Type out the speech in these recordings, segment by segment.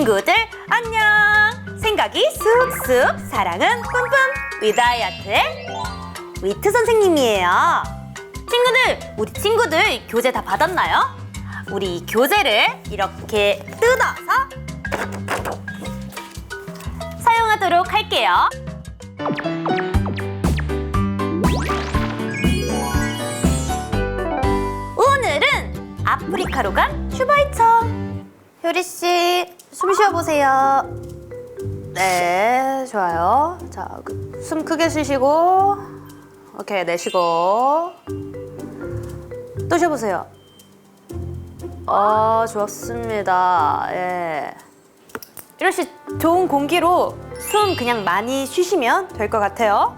친구들 안녕! 생각이 쑥쑥 사랑은 뿜뿜! 위다이아트의 위트 선생님이에요. 친구들 우리 친구들 교재 다 받았나요? 우리 이 교재를 이렇게 뜯어서 사용하도록 할게요. 오늘은 아프리카로 간 슈바이처. 효리 씨, 숨 쉬어 보세요. 네, 좋아요. 자, 그, 숨 크게 쉬시고, 오케이, 내쉬고, 또 쉬어보세요. 어, 좋습니다. 예. 씨, 좋은 공기로 숨 그냥 많이 쉬시면 될 것 같아요.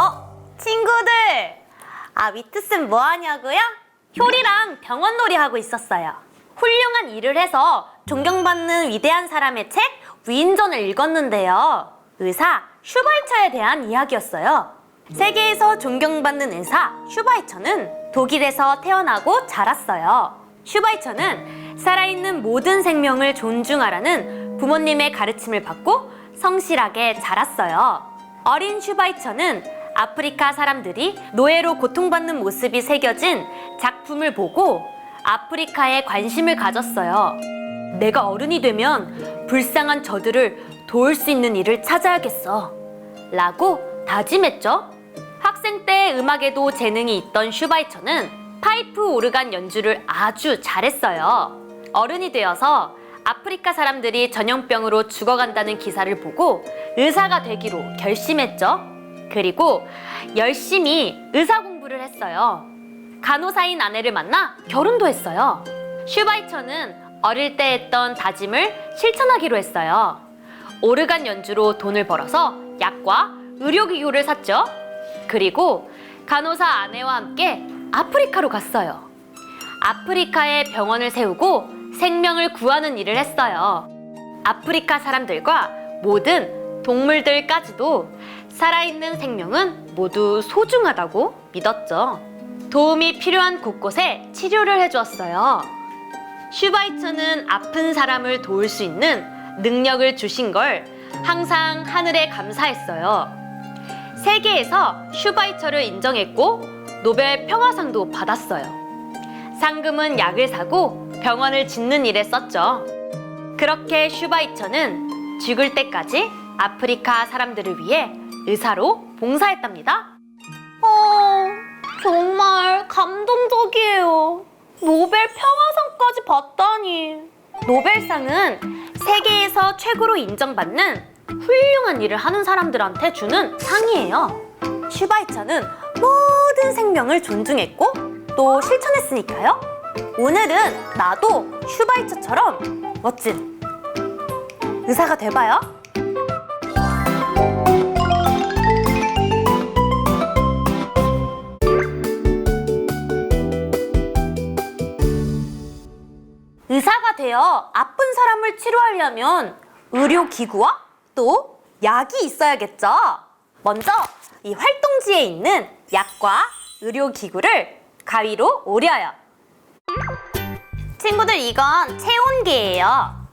어, 친구들! 아, 위트쌤 뭐 하냐고요? 효리랑 병원 놀이 하고 있었어요. 훌륭한 일을 해서 존경받는 위대한 사람의 책 위인전을 읽었는데요. 의사 슈바이처에 대한 이야기였어요. 세계에서 존경받는 의사 슈바이처는 독일에서 태어나고 자랐어요. 슈바이처는 살아있는 모든 생명을 존중하라는 부모님의 가르침을 받고 성실하게 자랐어요. 어린 슈바이처는 아프리카 사람들이 노예로 고통받는 모습이 새겨진 작품을 보고 아프리카에 관심을 가졌어요. 내가 어른이 되면 불쌍한 저들을 도울 수 있는 일을 찾아야겠어. 라고 다짐했죠. 학생 때 음악에도 재능이 있던 슈바이처는 파이프 오르간 연주를 아주 잘했어요. 어른이 되어서 아프리카 사람들이 전염병으로 죽어간다는 기사를 보고 의사가 되기로 결심했죠. 그리고 열심히 의사 공부를 했어요. 간호사인 아내를 만나 결혼도 했어요. 슈바이처는 어릴 때 했던 다짐을 실천하기로 했어요. 오르간 연주로 돈을 벌어서 약과 의료기구를 샀죠. 그리고 간호사 아내와 함께 아프리카로 갔어요. 아프리카에 병원을 세우고 생명을 구하는 일을 했어요. 아프리카 사람들과 모든 동물들까지도 살아있는 생명은 모두 소중하다고 믿었죠. 도움이 필요한 곳곳에 치료를 해주었어요. 슈바이처는 아픈 사람을 도울 수 있는 능력을 주신 걸 항상 하늘에 감사했어요. 세계에서 슈바이처를 인정했고 노벨 평화상도 받았어요. 상금은 약을 사고 병원을 짓는 일에 썼죠. 그렇게 슈바이처는 죽을 때까지 아프리카 사람들을 위해 의사로 봉사했답니다. 어, 정말 감동적이에요. 노벨 평화상까지 받다니. 노벨상은 세계에서 최고로 인정받는 훌륭한 일을 하는 사람들한테 주는 상이에요. 슈바이처는 모든 생명을 존중했고 또 실천했으니까요. 오늘은 나도 슈바이처처럼 멋진 의사가 돼봐요. 되어 아픈 사람을 치료하려면 의료기구와 또 약이 있어야겠죠. 먼저 이 활동지에 있는 약과 의료기구를 가위로 오려요. 친구들 이건 체온계예요.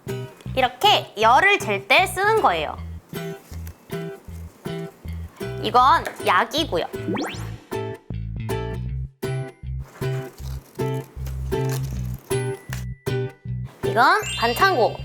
이렇게 열을 잴 때 쓰는 거예요. 이건 약이고요. 이건 반창고.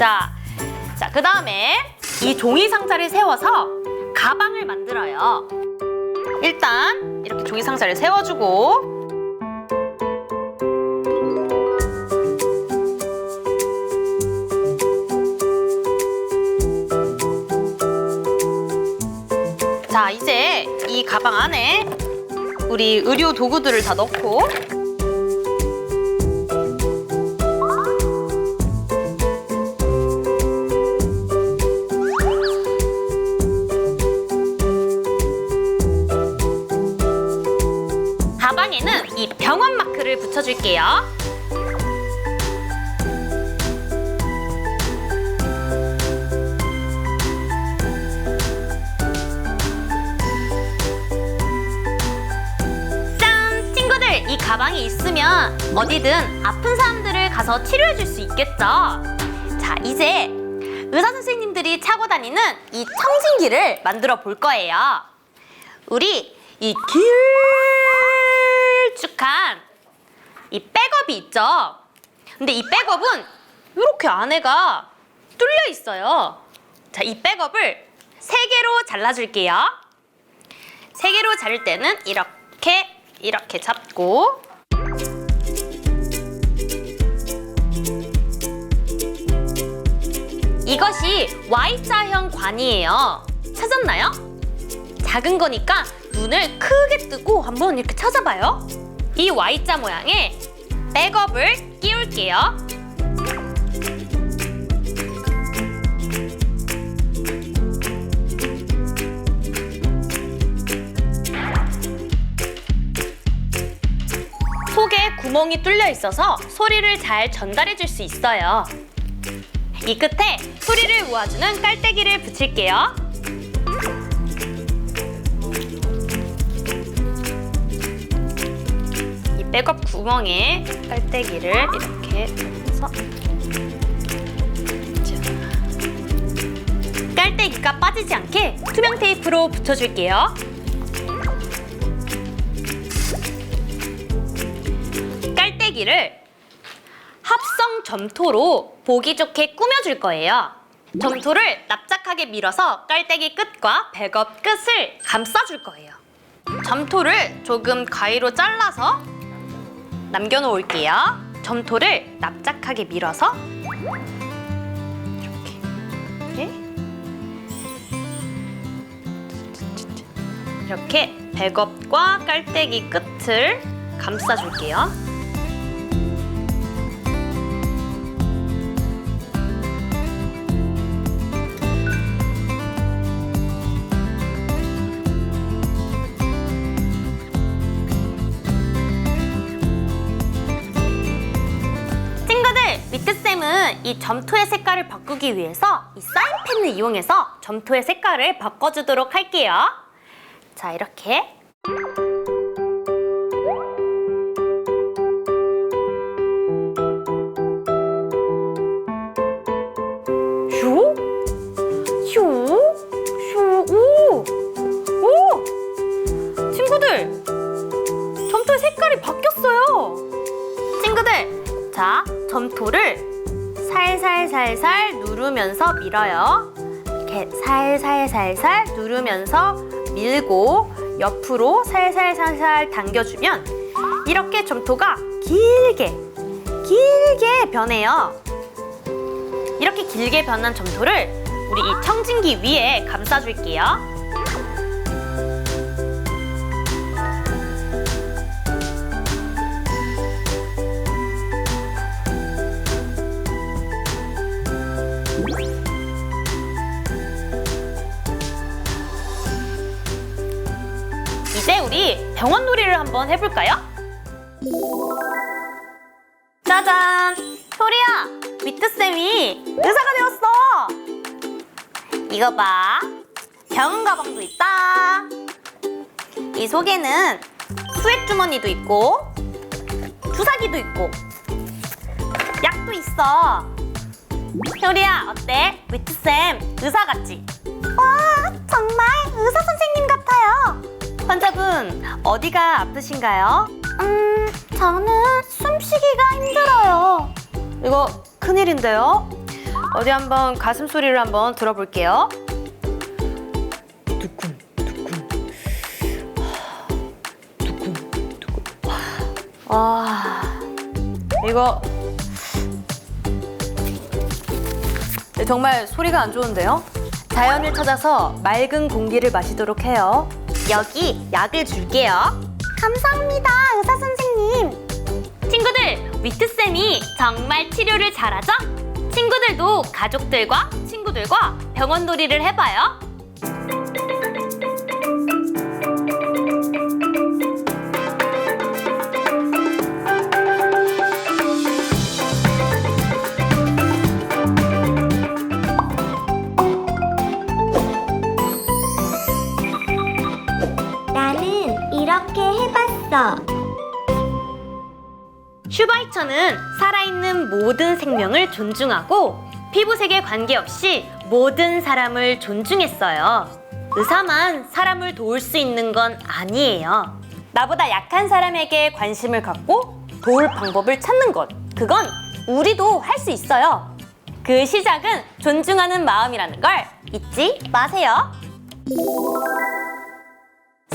자, 자, 그 다음에 이 종이 상자를 세워서 가방을 만들어요. 일단 이렇게 종이 상자를 세워주고 자, 이제 이 가방 안에 우리 의료 도구들을 다 넣고 붙여줄게요. 짠! 친구들, 이 가방이 있으면 어디든 아픈 사람들을 가서 치료해 줄 수 있겠죠? 자, 이제 의사 선생님들이 차고 다니는 이 청진기를 만들어 볼 거예요. 우리 이 길쭉한 이 백업이 있죠? 근데 이 백업은 이렇게 안에가 뚫려 있어요. 자, 이 백업을 세 개로 잘라줄게요. 세 개로 자를 때는 이렇게 이렇게 잡고 이것이 Y자형 관이에요. 찾았나요? 작은 거니까 눈을 크게 뜨고 한번 이렇게 찾아봐요. 이 Y자 모양의 백업을 끼울게요. 속에 구멍이 뚫려 있어서 소리를 잘 전달해 줄 수 있어요. 이 끝에 소리를 모아주는 깔때기를 붙일게요. 백업 구멍에 깔때기를 이렇게 해서 자. 깔때기가 빠지지 않게 투명 테이프로 붙여줄게요. 깔때기를 합성 점토로 보기 좋게 꾸며줄 거예요. 점토를 납작하게 밀어서 깔때기 끝과 백업 끝을 감싸줄 거예요. 점토를 조금 가위로 잘라서 남겨놓을게요. 점토를 납작하게 밀어서 이렇게 이렇게 이렇게 백업과 깔때기 끝을 감싸줄게요. 이 점토의 색깔을 바꾸기 위해서 이 사인펜을 이용해서 점토의 색깔을 바꿔주도록 할게요. 자, 이렇게. 슈? 슈? 슈? 오! 오! 친구들, 점토의 색깔이 바뀌었어요. 친구들, 자, 점토를 살살살살 누르면서 밀어요. 이렇게 살살살살 누르면서 밀고 옆으로 살살살살 당겨주면 이렇게 점토가 길게, 길게 변해요. 이렇게 길게 변한 점토를 우리 이 청진기 위에 감싸줄게요. 이제 우리 병원 놀이를 한번 해볼까요? 짜잔! 효리야! 미트쌤이 의사가 되었어! 이거 봐. 병원 가방도 있다. 이 속에는 수액 주머니도 있고, 주사기도 있고, 약도 있어. 효리야, 어때? 미트쌤, 의사 같지? 와, 정말 의사 선생님 같아요. 환자분, 어디가 아프신가요? 음, 저는 숨쉬기가 힘들어요. 이거 큰일인데요? 어디 한번 가슴 소리를 한번 들어볼게요. 두근 두근 두근 두근 와, 이거 네, 정말 소리가 안 좋은데요? 자연을 찾아서 맑은 공기를 마시도록 해요. 여기 약을 줄게요. 감사합니다, 의사 선생님. 친구들, 위트쌤이 정말 치료를 잘하죠? 친구들도 가족들과 친구들과 병원 놀이를 해봐요. 이렇게 해봤어. 슈바이처는 살아있는 모든 생명을 존중하고 피부색에 관계없이 모든 사람을 존중했어요. 의사만 사람을 도울 수 있는 건 아니에요. 나보다 약한 사람에게 관심을 갖고 도울 방법을 찾는 것. 그건 우리도 할 수 있어요. 그 시작은 존중하는 마음이라는 걸 잊지 마세요.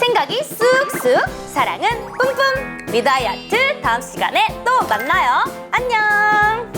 생각이 쑥쑥. 사랑은 뿜뿜. 미다이아트 다음 시간에 또 만나요. 안녕.